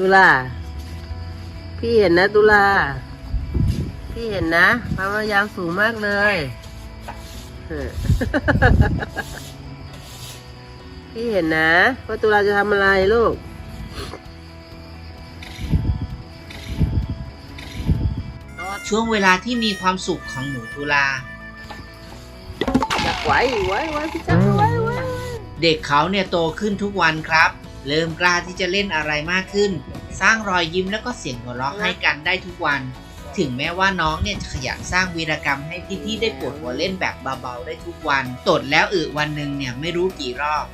ตุลา พี่เห็นนะ ตุลา พี่เห็นนะความพยายามสูงมากเลยเออพี่เห็นนะว่าตุลาจะทำอะไรลูก ช่วงเวลาที่มีความสุขของหนูตุลา อยากไหวไหวไหวพี่จักไหวไหวเด็กเขาเนี่ยโตขึ้นทุกวันครับ เริ่มกล้าที่จะเล่นอะไรมากขึ้น สร้างรอยยิ้มแล้วก็เสียงหัวเราะให้กันได้ทุกวัน ถึงแม้ว่าน้องเนี่ยจะขยันสร้างวีรกรรมให้พี่ๆได้ปวดหัวเล่นแบบเบาๆได้ทุกวัน ตดแล้วอึวันหนึ่งเนี่ยไม่รู้กี่รอบ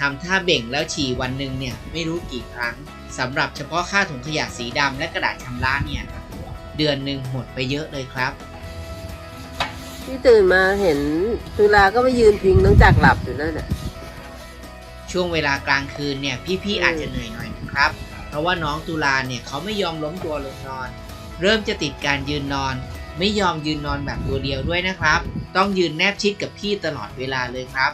ทำท่าเบ่งแล้วฉี่วันหนึ่งเนี่ยไม่รู้กี่ครั้งสำหรับเฉพาะค่าถุงขยะสีดำและกระดาษชำระเนี่ยเดือนหนึ่งหมดไปเยอะเลยครับพี่ตื่นมาเห็นตุลาก็ไปยืนพิงน้องจักหลับอยู่นั่นน่ะ ช่วงเวลากลางคืนเนี่ยพี่ๆอาจจะเหนื่อยหน่อยนะครับ เพราะว่าน้องตุลาเนี่ยเขาไม่ยอมล้มตัวลงนอน เริ่มจะติดการยืนนอน ไม่ยอมยืนนอนแบบตัวเดียวด้วยนะครับ ต้องยืนแนบชิดกับพี่ตลอดเวลาเลยครับ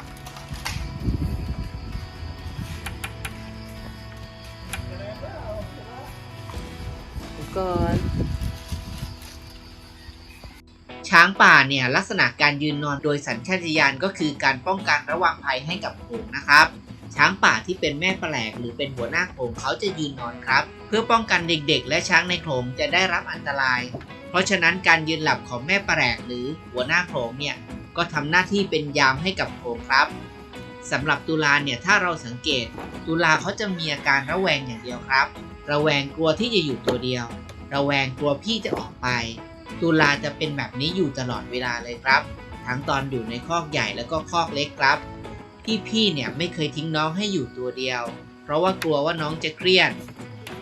ก่อนช้างป่าเนี่ยลักษณะการยืนนอนโดยสัญชาตญาณก็คือการป้องกันระวังภัยให้กับโขลงนะครับ ช้างป่าที่เป็นแม่แปลกหรือเป็นหัวหน้าโขลงเขาจะยืนนอนครับ เพื่อป้องกันเด็กๆ และช้างในโขลงจะได้รับอันตราย เพราะฉะนั้นการยืนหลับของแม่แปลกหรือหัวหน้าโขลงเนี่ยก็ทำหน้าที่เป็นยามให้กับโขลงครับสำหรับตุลาเนี่ยถ้าเราสังเกต ตุลาเขาจะมีอาการระแวงอย่างเดียวครับ ระแวงกลัวที่จะอยู่ตัวเดียว ระแวงกลัวพี่จะออกไป ตุลาจะเป็นแบบนี้อยู่ตลอดเวลาเลยครับ ทั้งตอนอยู่ในคอกใหญ่แล้วก็คอกเล็กครับ ที่พี่เนี่ยไม่เคยทิ้งน้องให้อยู่ตัวเดียว เพราะว่ากลัวว่าน้องจะเครียด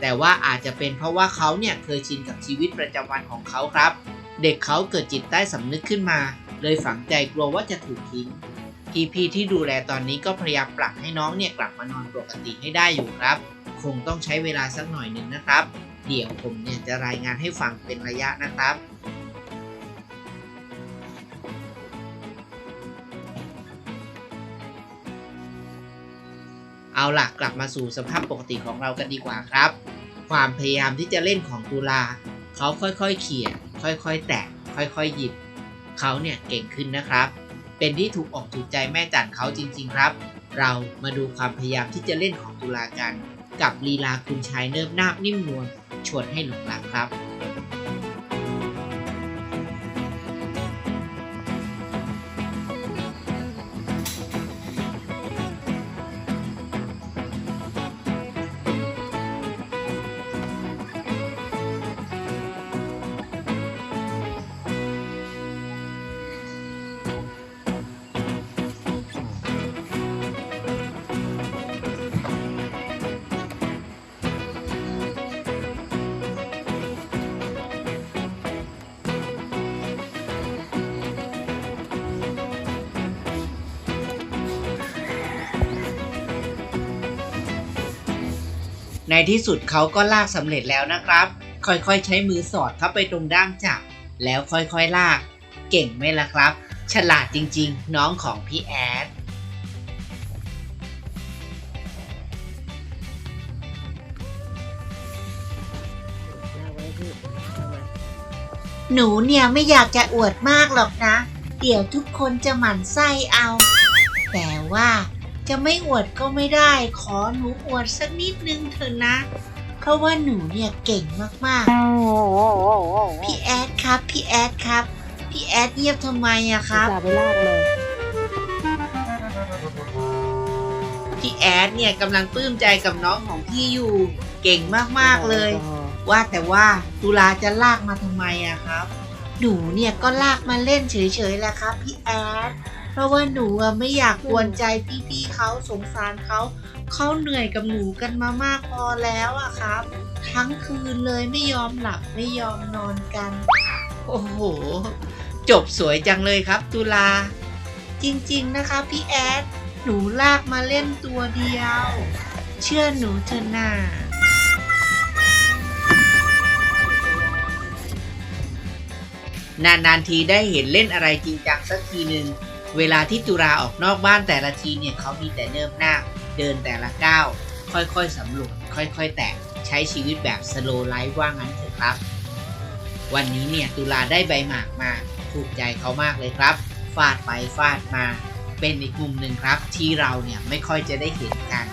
แต่ว่าอาจจะเป็นเพราะว่าเขาเนี่ยเคยชินกับชีวิตประจำวันของเขาครับ เด็กเขาเกิดจิตใต้สำนึกขึ้นมา เลยฝังใจกลัวว่าจะถูกทิ้งพี่ๆที่ดูแลตอนนี้ก็พยายามปรับให้น้องเนี่ยกลับมานอนปกติให้ได้อยู่ครับ คงต้องใช้เวลาสักหน่อยหนึ่งนะครับ เดี๋ยวผมเนี่ยจะรายงานให้ฟังเป็นระยะนะครับ เอาล่ะกลับมาสู่สภาพปกติของเรากันดีกว่าครับ ความพยายามที่จะเล่นของตุลา เขาค่อยๆเขี่ยค่อยๆ แตะค่อยๆหยิบ เขาเนี่ยเก่งขึ้นนะครับ เป็นที่ถูกอกถูกใจแม่จันเขาจริง ๆ ครับ เรามาดูความพยายามที่จะเล่นของตุลากัน กับลีลาคุณชายเนิบนาบนิ่มนวลชวนให้หลงรักครับ ในที่สุดเขาก็ลากสำเร็จแล้วนะครับ ค่อยๆ ใช้มือสอดเข้าไปตรงด้ามจับ แล้วค่อยๆลาก เก่งไหมล่ะครับ ฉลาดจริงๆ น้องของพี่แอดหนูเนี่ยไม่อยากจะอวดมากหรอกนะ เดี๋ยวทุกคนจะหมั่นไส้เอา แต่ว่า จะไม่อวดก็ไม่ได้ ขอหนูอวดสักนิดนึงเถอะนะ เพราะว่าหนูเนี่ยเก่งมากๆ พี่แอดครับ พี่แอดครับ พี่แอดเงียบทำไมอะครับจับไปลากมาพี่แอดเนี่ยกำลังปลื้มใจกับน้องของพี่อยู่ เก่งมากๆเลย ว่าแต่ว่าตุลาจะลากมาทำไมอะครับ หนูเนี่ยก็ลากมาเล่นเฉยๆแหละครับ พี่แอดเพ ราะว่าหนูอะไม่อยากกวนใจพี่ๆเขาสงสารเขาเขาเหนื่อยกับหนูกันมามากพอแล้วอะครับ ทั้งคืนเลยไม่ยอมหลับไม่ยอมนอนกัน โอ้โห จบสวยจังเลยครับตุลา จริงๆนะคะพี่แอดหนูลากมาเล่นตัวเดียว เชื่อหนูเถอะนานานๆทีได้เห็นเล่นอะไรจริงจังสักทีหนึ่ง เวลาที่ตุลาออกนอกบ้านแต่ละทีเนี่ยเขามีแต่เนิ่มหน้า เดินแต่ละก้าว ค่อยๆสำรวจค่อยๆ แตะใช้ชีวิตแบบสโลไลฟ์ว่างั้นเถอะครับ วันนี้เนี่ยตุลาได้ใบหมากมา ถูกใจเขามากเลยครับ ฟาดไปฟาดมา เป็นอีกมุมหนึ่งครับ ที่เราเนี่ยไม่ค่อยจะได้เห็นกัน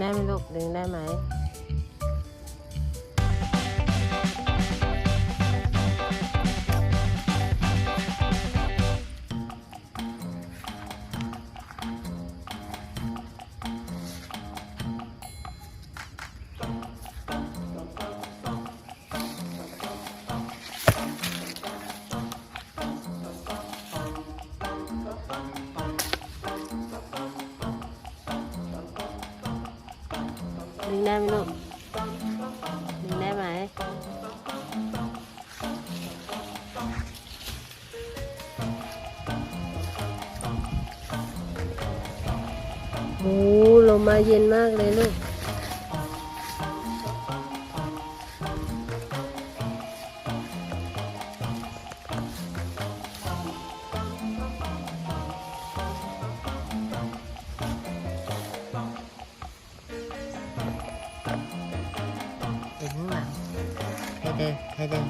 ได้ไหมลูกดึงได้ไหม ดึงได้ไหมลูก ดึงได้ไหม โอ้ลมมาเย็นมากเลยลูก ใครเดิน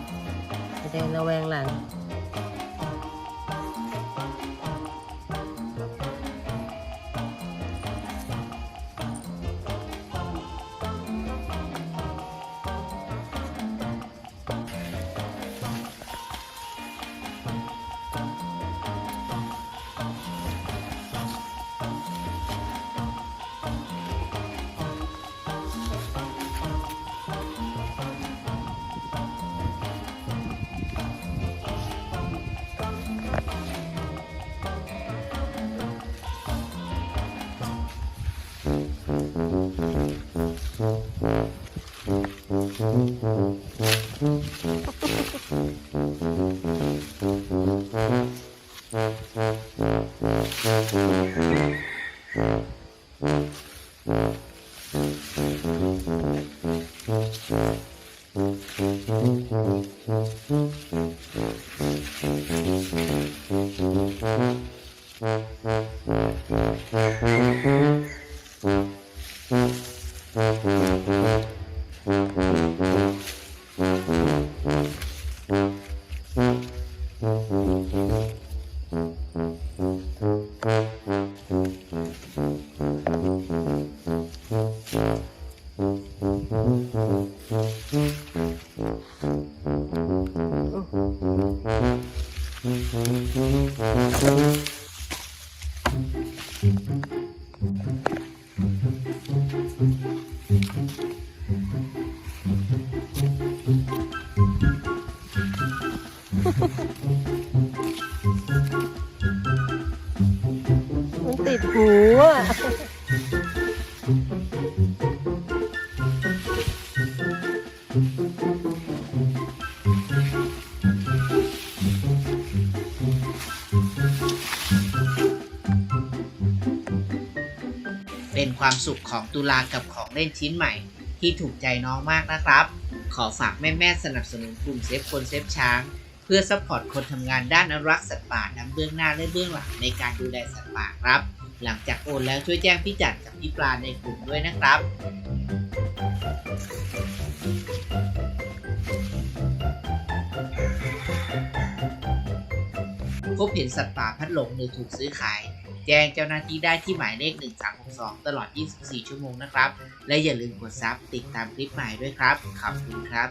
ใครเดินระแวงหลัง มั น เป็นความสุขของตุลากับของเล่นชิ้นใหม่ ที่ถูกใจน้องมากนะครับ ขอฝากแม่ๆสนับสนุนกลุ่มเซฟคนเซฟช้าง เพื่อซัพพอร์ตคนทำงานด้านอนุรักษ์สัตว์ป่าทั้งเบื้องหน้าและเบื้องหลังในการดูแลสัตว์ป่าครับ หลังจากโอนแล้วช่วยแจ้งพี่จัดกับพี่ปลาในกลุ่มด้วยนะครับ พบเห็นสัตว์ป่าพัดหลงหรือถูกซื้อขาย แจ้งเจ้าหน้าที่ได้ที่หมายเลข 1362 ตลอด 24 ชั่วโมงนะครับ และอย่าลืมกดซับติดตามคลิปใหม่ด้วยครับ ขอบคุณครับ